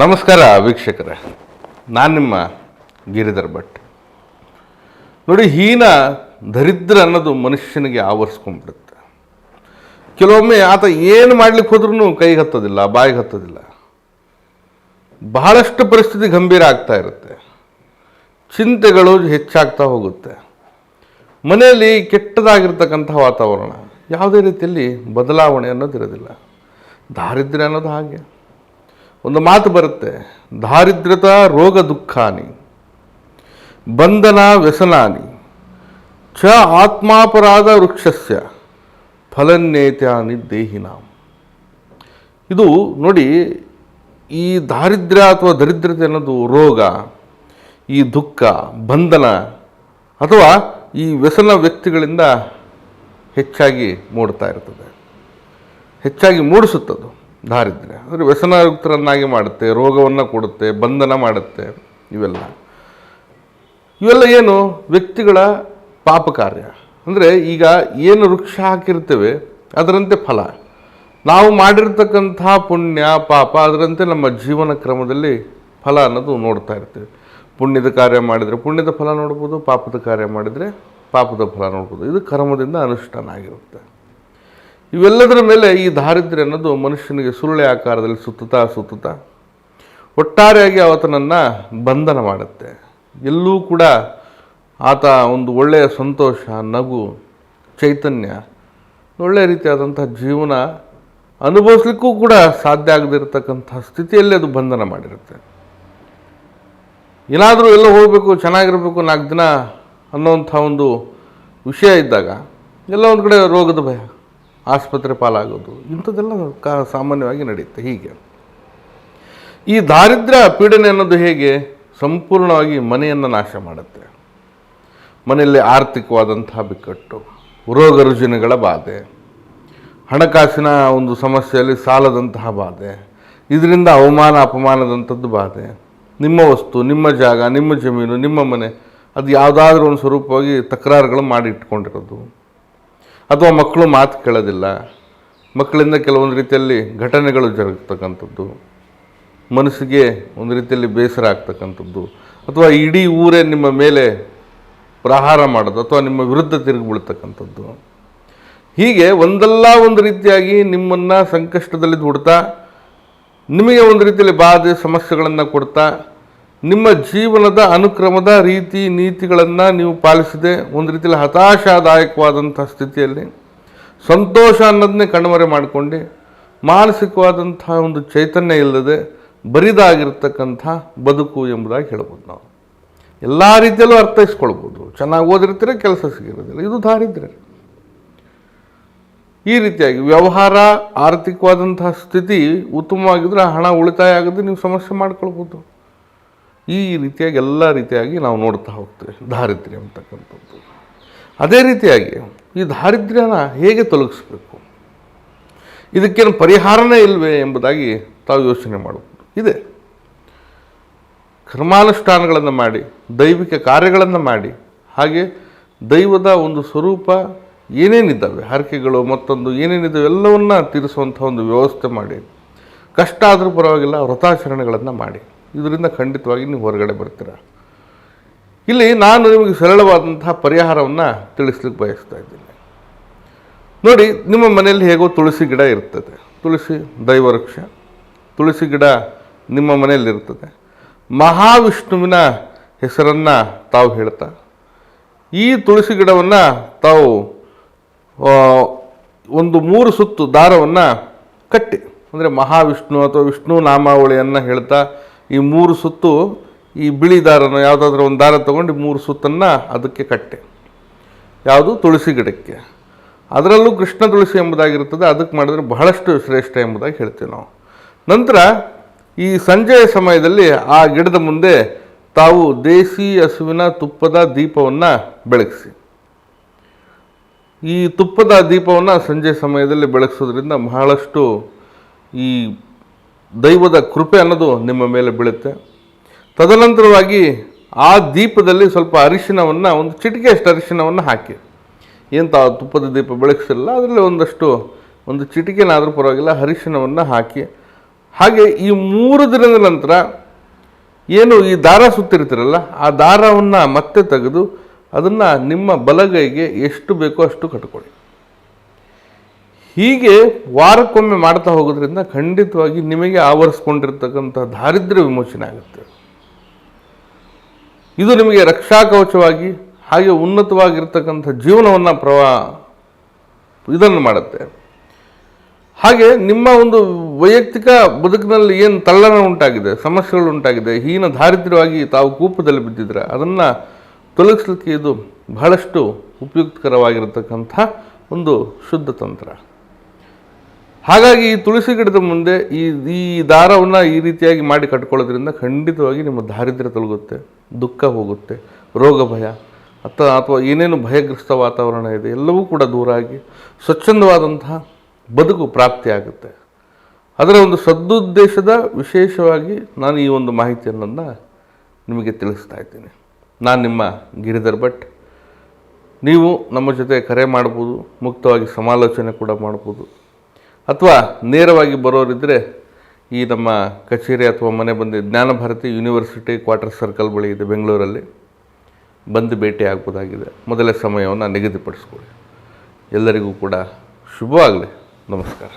ನಮಸ್ಕಾರ ವೀಕ್ಷಕರೇ. ನಾನು ನಿಮ್ಮ ಗಿರಿಧರ್ ಭಟ್. ನೋಡಿ, ಹೀನ ದರಿದ್ರ ಅನ್ನೋದು ಮನುಷ್ಯನಿಗೆ ಆವರಿಸ್ಕೊಂಡ್ಬಿಡುತ್ತೆ. ಕೆಲವೊಮ್ಮೆ ಆತ ಏನು ಮಾಡ್ಲಿಕ್ಕೆ ಹೋದ್ರೂ ಕೈಗೆ ಹತ್ತೋದಿಲ್ಲ ಬಾಯಿಗೆ ಹತ್ತೋದಿಲ್ಲ. ಬಹಳಷ್ಟು ಪರಿಸ್ಥಿತಿ ಗಂಭೀರ ಆಗ್ತಾ ಇರುತ್ತೆ. ಚಿಂತೆಗಳು ಹೆಚ್ಚಾಗ್ತಾ ಹೋಗುತ್ತೆ. ಮನೆಯಲ್ಲಿ ಕೆಟ್ಟದಾಗಿರ್ತಕ್ಕಂಥ ವಾತಾವರಣ, ಯಾವುದೇ ರೀತಿಯಲ್ಲಿ ಬದಲಾವಣೆ ಅನ್ನೋದಿರೋದಿಲ್ಲ. ದಾರಿದ್ರ್ಯ ಅನ್ನೋದು ಹಾಗೆ. ಒಂದು ಮಾತು ಬರುತ್ತೆ, ದಾರಿದ್ರ್ಯತಾ ರೋಗ ದುಃಖಾನಿ, ಬಂಧನ ವ್ಯಸನಾನಿ, ಚ ಆತ್ಮಾಪರಾಧ ವೃಕ್ಷಸ್ಯ ಫಲನ್ನೇತ್ಯಾನಿ ದೇಹಿನಾಂ ಇದು ನೋಡಿ, ಈ ದಾರಿದ್ರ್ಯ ಅಥವಾ ದರಿದ್ರತೆ ಅನ್ನೋದು ರೋಗ, ಈ ದುಃಖ, ಬಂಧನ, ಅಥವಾ ಈ ವ್ಯಸನ ವ್ಯಕ್ತಿಗಳಿಂದ ಹೆಚ್ಚಾಗಿ ಮೂಡ್ತಾ ಇರ್ತದೆ. ಹೆಚ್ಚಾಗಿ ಮೂಡಿಸುತ್ತದು ದಾರಿದ್ರ್ಯ. ಅಂದರೆ ವ್ಯಸನಯುಕ್ತರನ್ನಾಗಿ ಮಾಡುತ್ತೆ, ರೋಗವನ್ನು ಕೊಡುತ್ತೆ, ಬಂಧನ ಮಾಡುತ್ತೆ, ಇವೆಲ್ಲ. ಇವೆಲ್ಲ ಏನು? ವ್ಯಕ್ತಿಗಳ ಪಾಪ ಕಾರ್ಯ ಅಂದರೆ ಈಗ ಏನು ವೃಕ್ಷ ಹಾಕಿರ್ತೇವೆ, ಅದರಂತೆ ಫಲ. ನಾವು ಮಾಡಿರ್ತಕ್ಕಂಥ ಪುಣ್ಯ, ಪಾಪ, ಅದರಂತೆ ನಮ್ಮ ಜೀವನ ಕ್ರಮದಲ್ಲಿ ಫಲ ಅನ್ನೋದು ನೋಡ್ತಾ ಇರ್ತೇವೆ. ಪುಣ್ಯದ ಕಾರ್ಯ ಮಾಡಿದರೆ ಪುಣ್ಯದ ಫಲ ನೋಡ್ಬೋದು, ಪಾಪದ ಕಾರ್ಯ ಮಾಡಿದರೆ ಪಾಪದ ಫಲ ನೋಡ್ಬೋದು. ಇದು ಕರ್ಮದಿಂದ ಅನುಷ್ಠಾನ ಆಗಿರುತ್ತೆ. ಇವೆಲ್ಲದರ ಮೇಲೆ ಈ ದಾರಿದ್ರ್ಯ ಅನ್ನೋದು ಮನುಷ್ಯನಿಗೆ ಸುರುಳೆ ಆಕಾರದಲ್ಲಿ ಸುತ್ತುತ್ತಾ ಸುತ್ತುತ್ತಾ ಒಟ್ಟಾರೆಯಾಗಿ ಆತನನ್ನು ಬಂಧನ ಮಾಡುತ್ತೆ. ಎಲ್ಲೂ ಕೂಡ ಆತ ಒಂದು ಒಳ್ಳೆಯ ಸಂತೋಷ, ನಗು, ಚೈತನ್ಯ ಒಳ್ಳೆಯ ರೀತಿಯಾದಂಥ ಜೀವನ ಅನುಭವಿಸ್ಲಿಕ್ಕೂ ಕೂಡ ಸಾಧ್ಯ ಆಗದಿರತಕ್ಕಂಥ ಸ್ಥಿತಿಯಲ್ಲಿ ಅದು ಬಂಧನ ಮಾಡಿರುತ್ತೆ. ಏನಾದರೂ ಎಲ್ಲ ಹೋಗಬೇಕು, ಚೆನ್ನಾಗಿರಬೇಕು ನಾಲ್ಕು ದಿನ ಅನ್ನೋವಂಥ ಒಂದು ವಿಷಯ ಇದ್ದಾಗ, ಎಲ್ಲ ಒಂದು ಕಡೆ ರೋಗದ ಭಯ. ಆಸ್ಪತ್ರೆ ಪಾಲಾಗೋದು, ಇಂಥದ್ದೆಲ್ಲ ಕಾ ಸಾಮಾನ್ಯವಾಗಿ ನಡೆಯುತ್ತೆ. ಹೀಗೆ. ಈ ದಾರಿದ್ರ್ಯ ಪೀಡನೆ ಅನ್ನೋದು ಹೇಗೆ? ಸಂಪೂರ್ಣವಾಗಿ ಮನೆಯನ್ನು ನಾಶ ಮಾಡುತ್ತೆ. ಮನೆಯಲ್ಲಿ ಆರ್ಥಿಕವಾದಂತಹ ಬಿಕ್ಕಟ್ಟು, ರೋಗ ರುಜಿನಗಳ ಬಾಧೆ, ಹಣಕಾಸಿನ ಒಂದು ಸಮಸ್ಯೆಯಲ್ಲಿ ಸಾಲದಂತಹ ಬಾಧೆ, ಇದರಿಂದ ಅವಮಾನ, ಅಪಮಾನದಂಥದ್ದು ಬಾಧೆ. ನಿಮ್ಮ ವಸ್ತು, ನಿಮ್ಮ ಜಾಗ, ನಿಮ್ಮ ಜಮೀನು, ನಿಮ್ಮ ಮನೆ, ಅದು ಯಾವುದಾದ್ರೂ ಒಂದು ಸ್ವರೂಪವಾಗಿ ತಕರಾರುಗಳು ಮಾಡಿ ಇಟ್ಕೊಂಡಿರೋದು ಅಥವಾ ಮಕ್ಕಳು ಮಾತು ಕೇಳೋದಿಲ್ಲ. ಮಕ್ಕಳಿಂದ ಕೆಲವೊಂದು ರೀತಿಯಲ್ಲಿ ಘಟನೆಗಳು ಜರುಗ್ತಕ್ಕಂಥದ್ದು. ಮನಸ್ಸಿಗೆ ಒಂದು ರೀತಿಯಲ್ಲಿ ಬೇಸರ ಆಗ್ತಕ್ಕಂಥದ್ದು. ಅಥವಾ ಇಡೀ ಊರೇ ನಿಮ್ಮ ಮೇಲೆ ಪ್ರಹಾರ ಮಾಡೋದು ಅಥವಾ ನಿಮ್ಮ ವಿರುದ್ಧ ತಿರುಗಿ ಬೀಳ್ತಕ್ಕಂಥದ್ದು. ಹೀಗೆ ಒಂದಲ್ಲ ಒಂದು ರೀತಿಯಾಗಿ ನಿಮ್ಮನ್ನು ಸಂಕಷ್ಟದಲ್ಲಿ ದುಡ್ತಾ ನಿಮಗೆ ಒಂದು ರೀತಿಯಲ್ಲಿ ಬಾಧೆ, ಸಮಸ್ಯೆಗಳನ್ನು ಕೊಡ್ತಾ ನಿಮ್ಮ ಜೀವನದ ಅನುಕ್ರಮದ ರೀತಿ ನೀತಿಗಳನ್ನು ನೀವು ಪಾಲಿಸದೆ ಒಂದು ರೀತಿಯಲ್ಲಿ ಹತಾಶಾದಾಯಕವಾದಂಥ ಸ್ಥಿತಿಯಲ್ಲಿ ಸಂತೋಷ ಅನ್ನೋದನ್ನೇ ಕಣ್ಮರೆ ಮಾಡಿಕೊಂಡು ಮಾನಸಿಕವಾದಂಥ ಒಂದು ಚೈತನ್ಯ ಇಲ್ಲದೆ ಬರಿದಾಗಿರ್ತಕ್ಕಂಥ ಬದುಕು ಎಂಬುದಾಗಿ ಹೇಳ್ಬೋದು ನಾವು. ಎಲ್ಲ ರೀತಿಯಲ್ಲೂ ಅರ್ಥೈಸ್ಕೊಳ್ಬೋದು. ಚೆನ್ನಾಗಿ ಓದಿರ್ತೀರ, ಕೆಲಸ ಸಿಗಿರೋದಿಲ್ಲ. ಇದು ದಾರಿದ್ರೆ ಈ ರೀತಿಯಾಗಿ ವ್ಯವಹಾರ ಆರ್ಥಿಕವಾದಂತಹ ಸ್ಥಿತಿ ಉತ್ತಮವಾಗಿದ್ದರೆ ಹಣ ಉಳಿತಾಯ ಆಗದೆ ನೀವು ಸಮಸ್ಯೆ ಮಾಡ್ಕೊಳ್ಬೋದು. ಈ ರೀತಿಯಾಗಿ ಎಲ್ಲ ರೀತಿಯಾಗಿ ನಾವು ನೋಡ್ತಾ ಹೋಗ್ತೇವೆ, ದಾರಿದ್ರ್ಯ ಅಂತಕ್ಕಂಥದ್ದು. ಅದೇ ರೀತಿಯಾಗಿ ಈ ದಾರಿದ್ರ್ಯನ ಹೇಗೆ ತೊಲಗಿಸ್ಬೇಕು? ಇದಕ್ಕೇನು ಪರಿಹಾರನೇ ಇಲ್ವೇ ಎಂಬುದಾಗಿ ತಾವು ಯೋಚನೆ ಮಾಡಬಹುದು. ಇದೆ. ಕರ್ಮಾನುಷ್ಠಾನಗಳನ್ನು ಮಾಡಿ, ದೈವಿಕ ಕಾರ್ಯಗಳನ್ನು ಮಾಡಿ, ಹಾಗೆ ದೈವದ ಒಂದು ಸ್ವರೂಪ ಏನೇನಿದ್ದಾವೆ, ಹರಕೆಗಳು, ಮತ್ತೊಂದು ಏನೇನಿದ್ದಾವೆ, ಎಲ್ಲವನ್ನ ತೀರಿಸುವಂಥ ಒಂದು ವ್ಯವಸ್ಥೆ ಮಾಡಿ ಕಷ್ಟ ಆದರೂ ಪರವಾಗಿಲ್ಲ, ವ್ರತಾಚರಣೆಗಳನ್ನು ಮಾಡಿ. ಇದರಿಂದ ಖಂಡಿತವಾಗಿ ನೀವು ಹೊರಗಡೆ ಬರ್ತೀರ. ಇಲ್ಲಿ ನಾನು ನಿಮಗೆ ಸರಳವಾದಂತಹ ಪರಿಹಾರವನ್ನು ತಿಳಿಸ್ಲಿಕ್ಕೆ ಬಯಸ್ತಾ ಇದ್ದೀನಿ. ನೋಡಿ, ನಿಮ್ಮ ಮನೆಯಲ್ಲಿ ಹೇಗೋ ತುಳಸಿ ಗಿಡ ಇರ್ತದೆ. ತುಳಸಿ ದೈವವೃಕ್ಷ, ತುಳಸಿ ಗಿಡ ನಿಮ್ಮ ಮನೆಯಲ್ಲಿ ಇರ್ತದೆ. ಮಹಾವಿಷ್ಣುವಿನ ಹೆಸರನ್ನು ತಾವು ಹೇಳ್ತಾ, ಈ ತುಳಸಿ ಗಿಡವನ್ನು ತಾವು ಒಂದು ಮೂರು ಸುತ್ತು ದಾರವನ್ನು ಕಟ್ಟಿ, ಅಂದರೆ ಮಹಾವಿಷ್ಣು ಅಥವಾ ವಿಷ್ಣು ನಾಮಾವಳಿಯನ್ನು ಹೇಳ್ತಾ ಈ ಮೂರು ಸುತ್ತು ಈ ಬಿಳಿ ದಾರನ ಯಾವುದಾದ್ರೂ ಒಂದು ದಾರ ತೊಗೊಂಡು ಮೂರು ಸುತ್ತನ್ನು ಅದಕ್ಕೆ ಕಟ್ಟೆ. ಯಾವುದು? ತುಳಸಿ ಗಿಡಕ್ಕೆ. ಅದರಲ್ಲೂ ಕೃಷ್ಣ ತುಳಸಿ ಎಂಬುದಾಗಿರ್ತದೆ ಅದಕ್ಕೆ ಮಾಡಿದರೆ ಬಹಳಷ್ಟು ಶ್ರೇಷ್ಠ ಎಂಬುದಾಗಿ ಹೇಳ್ತೀವಿ ನಾವು. ನಂತರ ಈ ಸಂಜೆಯ ಸಮಯದಲ್ಲಿ ಆ ಗಿಡದ ಮುಂದೆ ತಾವು ದೇಸಿ ಹಸುವಿನ ತುಪ್ಪದ ದೀಪವನ್ನು ಬೆಳಗಿಸಿ. ಈ ತುಪ್ಪದ ದೀಪವನ್ನು ಸಂಜೆ ಸಮಯದಲ್ಲಿ ಬೆಳಗಿಸೋದ್ರಿಂದ ಬಹಳಷ್ಟು ಈ ದೈವದ ಕೃಪೆ ಅನ್ನೋದು ನಿಮ್ಮ ಮೇಲೆ ಬೀಳುತ್ತೆ. ತದನಂತರವಾಗಿ ಆ ದೀಪದಲ್ಲಿ ಸ್ವಲ್ಪ ಅರಿಶಿನವನ್ನು ಒಂದು ಚಿಟಿಕೆಯಷ್ಟು ಅರಿಶಿನವನ್ನು ಹಾಕಿ. ಏನು ತುಪ್ಪದ ದೀಪ ಬೆಳಗಿಸಿಲ್ಲ ಅದರಲ್ಲಿ ಒಂದಷ್ಟು, ಒಂದು ಚಿಟಿಕೆನಾದರೂ ಪರವಾಗಿಲ್ಲ ಅರಿಶಿನವನ್ನು ಹಾಕಿ. ಹಾಗೆ ಈ ಮೂರು ದಿನದ ನಂತರ ಏನು ಈ ದಾರ ಸುತ್ತಿರ್ತೀರಲ್ಲ, ಆ ದಾರವನ್ನು ಮತ್ತೆ ತೆಗೆದು ಅದನ್ನು ನಿಮ್ಮ ಬಲಗೈಗೆ ಎಷ್ಟು ಬೇಕೋ ಅಷ್ಟು ಕಟ್ಕೊಳ್ಳಿ. ಹೀಗೆ ವಾರಕ್ಕೊಮ್ಮೆ ಮಾಡ್ತಾ ಹೋಗೋದ್ರಿಂದ ಖಂಡಿತವಾಗಿ ನಿಮಗೆ ಆವರಿಸ್ಕೊಂಡಿರ್ತಕ್ಕಂಥ ದಾರಿದ್ರ್ಯ ವಿಮೋಚನೆ ಆಗುತ್ತೆ. ಇದು ನಿಮಗೆ ರಕ್ಷಾ ಕವಚವಾಗಿ ಹಾಗೆ ಉನ್ನತವಾಗಿರ್ತಕ್ಕಂಥ ಜೀವನವನ್ನು ಪ್ರವಾ ಇದನ್ನು ಮಾಡುತ್ತೆ. ಹಾಗೆ ನಿಮ್ಮ ಒಂದು ವೈಯಕ್ತಿಕ ಬದುಕಿನಲ್ಲಿ ಏನು ತಳ್ಳನ ಉಂಟಾಗಿದೆ, ಸಮಸ್ಯೆಗಳು ಉಂಟಾಗಿದೆ, ಹೀನ ದಾರಿದ್ರ್ಯವಾಗಿ ತಾವು ಕೂಪದಲ್ಲಿ ಬಿದ್ದಿದ್ರೆ ಅದನ್ನು ತೊಲಗಿಸ್ಲಿಕ್ಕೆ ಇದು ಬಹಳಷ್ಟು ಉಪಯುಕ್ತಕರವಾಗಿರತಕ್ಕಂಥ ಒಂದು ಶುದ್ಧ ತಂತ್ರ. ಹಾಗಾಗಿ ಈ ತುಳಸಿ ಗಿಡದ ಮುಂದೆ ಈ ಈ ದಾರವನ್ನು ಈ ರೀತಿಯಾಗಿ ಮಾಡಿ ಕಟ್ಕೊಳ್ಳೋದ್ರಿಂದ ಖಂಡಿತವಾಗಿ ನಿಮ್ಮ ದಾರಿದ್ರ್ಯ ತೊಲಗುತ್ತೆ, ದುಃಖ ಹೋಗುತ್ತೆ, ರೋಗ ಭಯ ಅಥವಾ ಅಥವಾ ಏನೇನು ಭಯಗ್ರಸ್ತ ವಾತಾವರಣ ಇದೆ, ಎಲ್ಲವೂ ಕೂಡ ದೂರ ಆಗಿ ಸ್ವಚ್ಛಂದವಾದಂತಹ ಬದುಕು ಪ್ರಾಪ್ತಿಯಾಗುತ್ತೆ ಅದರ ಒಂದು ಸದ್ದುದ್ದೇಶದ ವಿಶೇಷವಾಗಿ ನಾನು ಈ ಒಂದು ಮಾಹಿತಿಯನ್ನು ನಿಮಗೆ ತಿಳಿಸ್ತಾ ಇದ್ದೀನಿ. ನಾನು ನಿಮ್ಮ ಗಿರಿಧರ್ ಭಟ್. ನೀವು ನಮ್ಮ ಜೊತೆ ಕರೆ ಮಾಡ್ಬೋದು, ಮುಕ್ತವಾಗಿ ಸಮಾಲೋಚನೆ ಕೂಡ ಮಾಡ್ಬೋದು. ಅಥವಾ ನೇರವಾಗಿ ಬರೋರಿದ್ದರೆ ಈ ನಮ್ಮ ಕಚೇರಿ ಅಥವಾ ಮನೆ ಬಂದು ಜ್ಞಾನಭಾರತಿ ಯೂನಿವರ್ಸಿಟಿ ಕ್ವಾರ್ಟರ್ ಸರ್ಕಲ್ ಬಳಿ ಇದೆ ಬೆಂಗಳೂರಲ್ಲಿ. ಬಂದು ಭೇಟಿ ಆಗ್ಬೋದಾಗಿದೆ. ಮೊದಲೇ ಸಮಯವನ್ನು ನಿಗದಿಪಡಿಸ್ಕೊಳ್ಳಿ. ಎಲ್ಲರಿಗೂ ಕೂಡ ಶುಭವಾಗಲಿ. ನಮಸ್ಕಾರ.